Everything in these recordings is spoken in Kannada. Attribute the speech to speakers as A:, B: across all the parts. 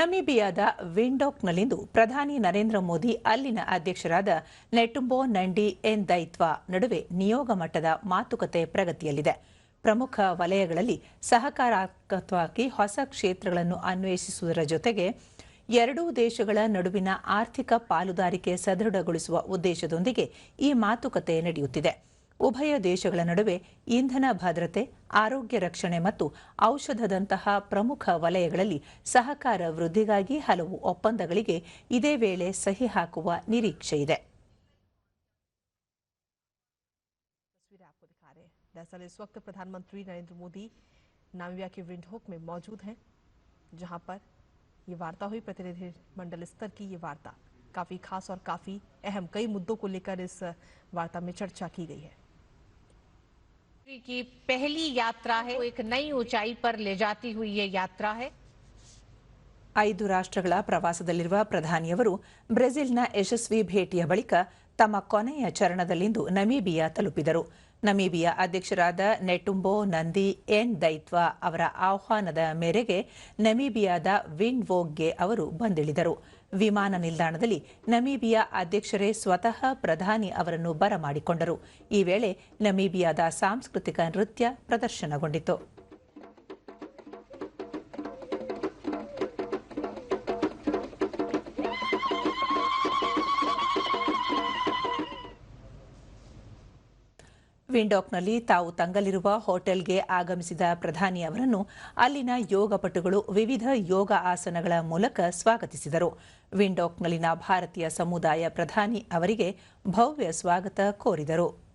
A: ನಮೀಬಿಯಾದ ವಿಂಡೋಕ್ನಲ್ಲಿಂದು ಪ್ರಧಾನಿ ನರೇಂದ್ರ ಮೋದಿ, ಅಲ್ಲಿನ ಅಧ್ಯಕ್ಷರಾದ ನೆಟುಂಬೋ ನಂಡಿ ಎನ್ ದೈತ್ವ ನಡುವೆ ನಿಯೋಗ ಮಟ್ಟದ ಮಾತುಕತೆ ಪ್ರಗತಿಯಲ್ಲಿದೆ. ಪ್ರಮುಖ ವಲಯಗಳಲ್ಲಿ ಸಹಕಾರಾತ್ಮಕವಾಗಿ ಹೊಸ ಕ್ಷೇತ್ರಗಳನ್ನು ಅನ್ವೇಷಿಸುವುದರ ಜೊತೆಗೆ ಎರಡೂ ದೇಶಗಳ ನಡುವಿನ ಆರ್ಥಿಕ ಪಾಲುದಾರಿಕೆ ಸದೃಢಗೊಳಿಸುವ ಉದ್ದೇಶದೊಂದಿಗೆ ಈ ಮಾತುಕತೆ ನಡೆಯುತ್ತಿದೆ. ಉಭಯ ದೇಶಗಳ ನಡುವೆ ಇಂಧನ ಭದ್ರತೆ ಆರೋಗ್ಯ ರಕ್ಷಣೆ ಮತ್ತು ಔಷಧದಂತಹ ಪ್ರಮುಖ ವಲಯಗಳಲ್ಲಿ ಸಹಕಾರ ವೃದ್ಧಿಗಾಗಿ ಹಲವು ಒಪ್ಪಂದಗಳಿಗೆ ಇದೇ ವೇಳೆ ಸಹಿ ಹಾಕುವ ನಿರೀಕ್ಷೆ ಇದೆ
B: तस्वीरें आपको दिखा रहे हैं दरअसल इस वक्त प्रधानमंत्री नरेंद्र मोदी नामिबिया के विंडहोक में मौजूद हैं जहां पर ये वार्ता हुई प्रतिनिधि मंडल स्तर की ये वार्ता काफी खास और काफी अहम कई मुद्दों को लेकर इस वार्ता में चर्चा की गई है
C: की पहली यात्रा है वो एक नई ऊंचाई पर ले जाती हुई ये यात्रा है
A: ಐದು ರಾಷ್ಟ್ರಗಳ ಪ್ರವಾಸದಲ್ಲಿರುವ ಪ್ರಧಾನಿಯವರು ಬ್ರೆಜಿಲ್ನ ಯಶಸ್ವಿ ಭೇಟಿಯ ಬಳಿಕ ತಮ್ಮ ಕೊನೆಯ ಚರಣದಲ್ಲಿಂದು ನಮೀಬಿಯಾ ತಲುಪಿದರು. ನಮೀಬಿಯಾ ಅಧ್ಯಕ್ಷರಾದ ನೆಟುಂಬೋ ನಂದಿ ಎನ್ ದೈತ್ವ ಅವರ ಆಹ್ವಾನದ ಮೇರೆಗೆ ನಮೀಬಿಯಾದ ವಿನ್ ವೋಗ್ಗೆ ಅವರು ಬಂದಿಳಿದರು. ವಿಮಾನ ನಿಲ್ದಾಣದಲ್ಲಿ ನಮೀಬಿಯಾ ಅಧ್ಯಕ್ಷರೇ ಸ್ವತಃ ಪ್ರಧಾನಿ ಅವರನ್ನು ಬರಮಾಡಿಕೊಂಡರು. ಈ ವೇಳೆ ನಮೀಬಿಯಾದ ಸಾಂಸ್ಕೃತಿಕ ನೃತ್ಯ ಪ್ರದರ್ಶನಗೊಂಡಿತು. ವಿಂಡೋಕ್ನಲ್ಲಿ ತಾವು ತಂಗಲಿರುವ ಹೋಟೆಲ್ಗೆ ಆಗಮಿಸಿದ ಪ್ರಧಾನಿ ಅವರನ್ನು ಅಲ್ಲಿನ ಯೋಗಪಟುಗಳು ವಿವಿಧ ಯೋಗ ಆಸನಗಳ ಮೂಲಕ ಸ್ವಾಗತಿಸಿದರು. ವಿಂಡೋಕ್ನಲ್ಲಿನ ಭಾರತೀಯ ಸಮುದಾಯ ಪ್ರಧಾನಿ ಅವರಿಗೆ ಭವ್ಯ ಸ್ವಾಗತ ಕೋರಿದರು.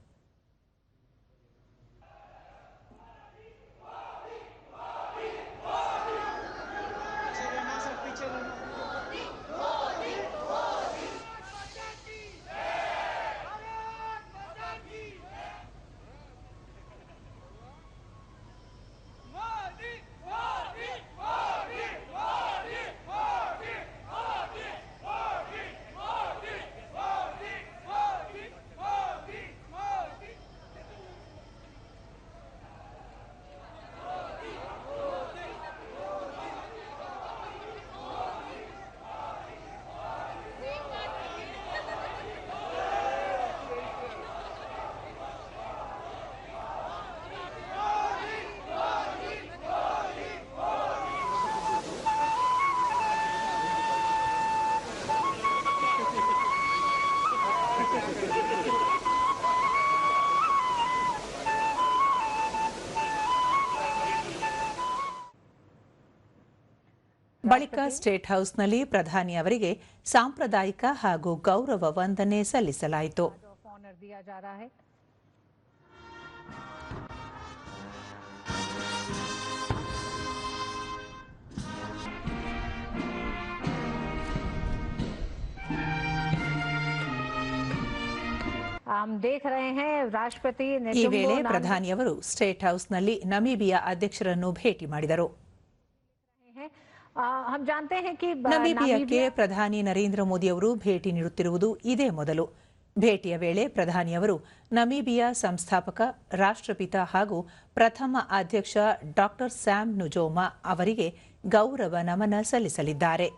A: ಬಳಿಕ ಸ್ಟೇಟ್ ಹೌಸ್ನಲ್ಲಿ ಪ್ರಧಾನಿ ಅವರಿಗೆ ಸಾಂಪ್ರದಾಯಿಕ ಹಾಗೂ ಗೌರವ ವಂದನೆ ಸಲ್ಲಿಸಲಾಯಿತು. ಈ ವೇಳೆ ಪ್ರಧಾನಿಯವರು ಸ್ಟೇಟ್ ಹೌಸ್ನಲ್ಲಿ ನಮೀಬಿಯಾ ಅಧ್ಯಕ್ಷರನ್ನು ಭೇಟಿ ಮಾಡಿದರು.
C: हैं आ, हम जानते हैं कि ब-
A: ನಮೀಬಿಯಾಕ್ಕೆ ಪ್ರಧಾನಿ ನರೇಂದ್ರ ಮೋದಿ ಅವರು ಭೇಟಿ ನೀಡುತ್ತಿರುವುದು ಇದೇ ಮೊದಲು ಭೇಟಿಯ ವೇಳೆ ಪ್ರಧಾನಿಯವರು ನಮೀಬಿಯಾ ಸಂಸ್ಥಾಪಕ ರಾಷ್ಟ್ರಪಿತ ಹಾಗೂ ಪ್ರಥಮ ಅಧ್ಯಕ್ಷ ಡಾಕ್ಟರ್ ಸ್ಯಾಮ್ ನುಜೋಮಾ ಅವರಿಗೆ ಗೌರವ ನಮನ ಸಲ್ಲಿಸಲಿದ್ದಾರೆ